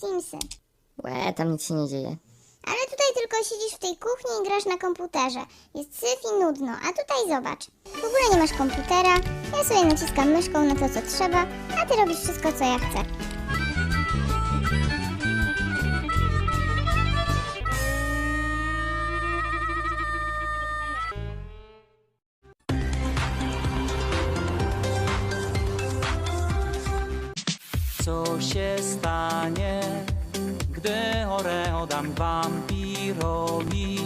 Simsy. Łe, tam nic się nie dzieje. Ale tutaj tylko siedzisz w tej kuchni i grasz na komputerze. Jest syf i nudno, a tutaj zobacz. W ogóle nie masz komputera, ja sobie naciskam myszką na to, co trzeba, a ty robisz wszystko, co ja chcę. Co się stanie, gdy Oreo dam wampirowi?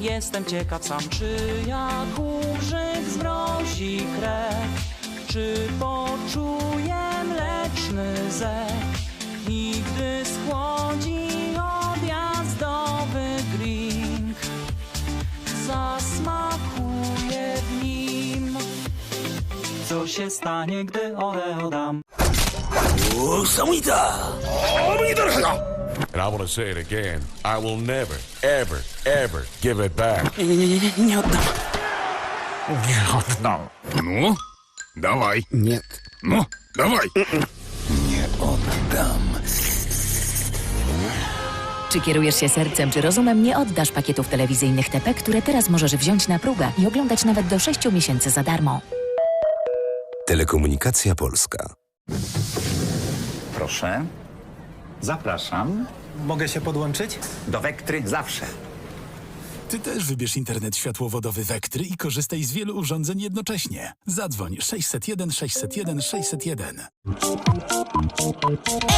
Jestem ciekaw sam, czy jak użyć zmrozi krew, czy poczuje mleczny i gdy schłodzi odjazdowy drink, zasmakuje w nim. Co się stanie, gdy Oreo dam? And I want to say it again. I will never, ever, ever give it back. Nie, nie, nie, nie, nie oddam. Nie oddam. No, dawaj. Nie. No, dawaj. Czy kierujesz się sercem czy rozumem, nie oddasz pakietów telewizyjnych TP, które teraz możesz wziąć na próbę i oglądać nawet do 6 miesięcy za darmo. Telekomunikacja Polska. Proszę. Zapraszam. Mogę się podłączyć? Do Wektry zawsze. Ty też wybierz internet światłowodowy Wektry i korzystaj z wielu urządzeń jednocześnie. Zadzwoń 601 601 601.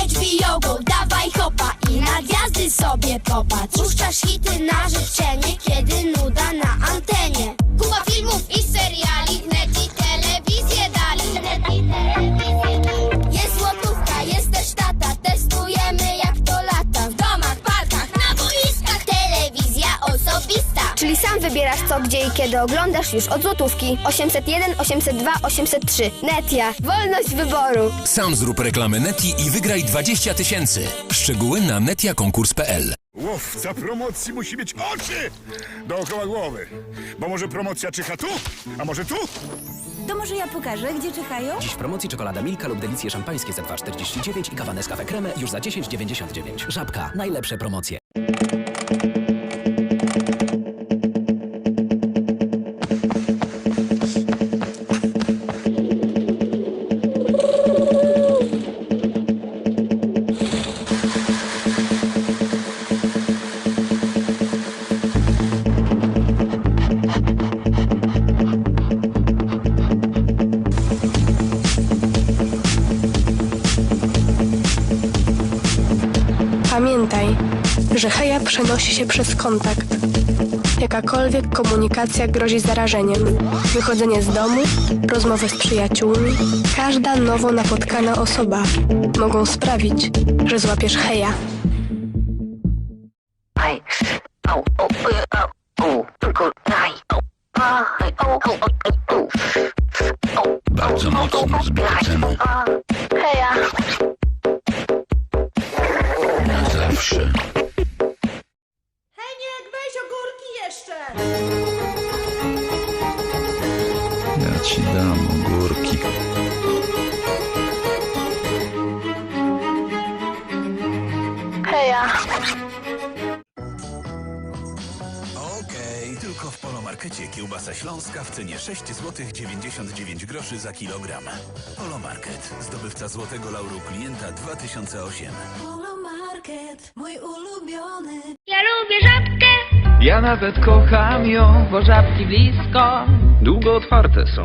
HBO Go, dawaj hopa i na gwiazdy sobie popatrz Puszczasz hity na życzenie, kiedy nuda Czyli sam wybierasz co, gdzie i kiedy oglądasz już od złotówki. 801, 802, 803. Netia. Wolność wyboru. Sam zrób reklamę Neti i wygraj 20 tysięcy. Szczegóły na netiakonkurs.pl Łowca promocji musi mieć oczy dookoła głowy. Bo może promocja czyha tu, a może tu? To może ja pokażę, gdzie czyhają? Dziś w promocji czekolada Milka lub delicje szampańskie za 2,49 i kawa Nescafe Creme już za 10,99. Żabka. Najlepsze promocje. Pamiętaj, że heja przenosi się przez kontakt. Jakakolwiek komunikacja grozi zarażeniem. Wychodzenie z domu, rozmowy z przyjaciółmi, każda nowo napotkana osoba mogą sprawić, że złapiesz heja. Zawsze. Heniek, weź ogórki jeszcze! Ja ci dam ogórki. Heja. Okej, tylko w Polomarkecie kiełbasa śląska w cenie 6 zł 99 groszy za kilogram. Polomarket, zdobywca złotego lauru klienta 2008. Polomarket, mój ulubiony. Ja lubię żabkę! Ja nawet kocham ją, bo żabki blisko. Długo otwarte są.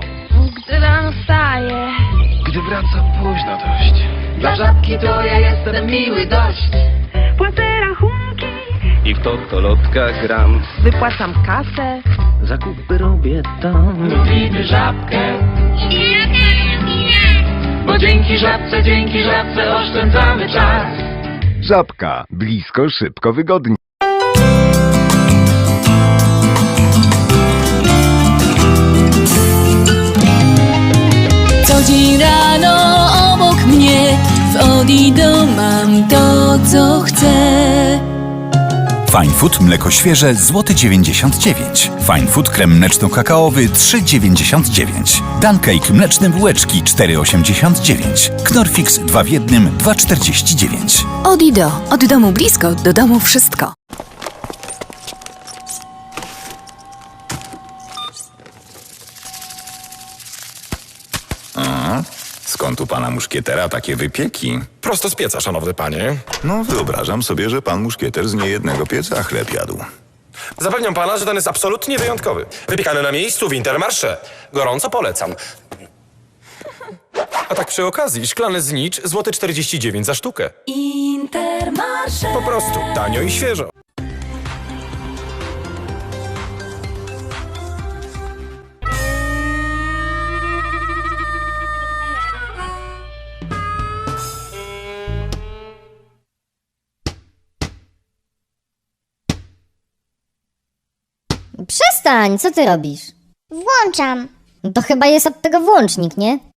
Gdy rano wstaję, Gdy wracam późno dość. Dla żabki to ja jestem miły dość. płacę rachunki, I w totolotka gram. wypłacam kasę. Zakupy robię tam. Lubimy żabkę, bo dzięki żabce, dzięki żabce oszczędzamy czas. Żabka. Blisko, szybko, wygodnie. Co dzień rano obok mnie w Odido mam to, co chcę. Fine Food mleko świeże złoty 99. Fine Food krem mleczno-kakaowy 3,99. Dancake mleczne bułeczki 4,89. Knorfix 2 w 1 2,49. Odido. Od domu blisko, do domu wszystko. Skąd u pana muszkietera takie wypieki? Prosto z pieca, szanowny panie. No, wyobrażam sobie, że pan muszkieter z niejednego pieca chleb jadł. Zapewniam pana, że ten jest absolutnie wyjątkowy. Wypiekany na miejscu w Intermarché. Gorąco polecam. A tak przy okazji, szklany znicz, złoty 49 za sztukę. Intermarsze. Po prostu, tanio i świeżo. Przestań, co ty robisz? Włączam. No to chyba jest od tego włącznik, nie?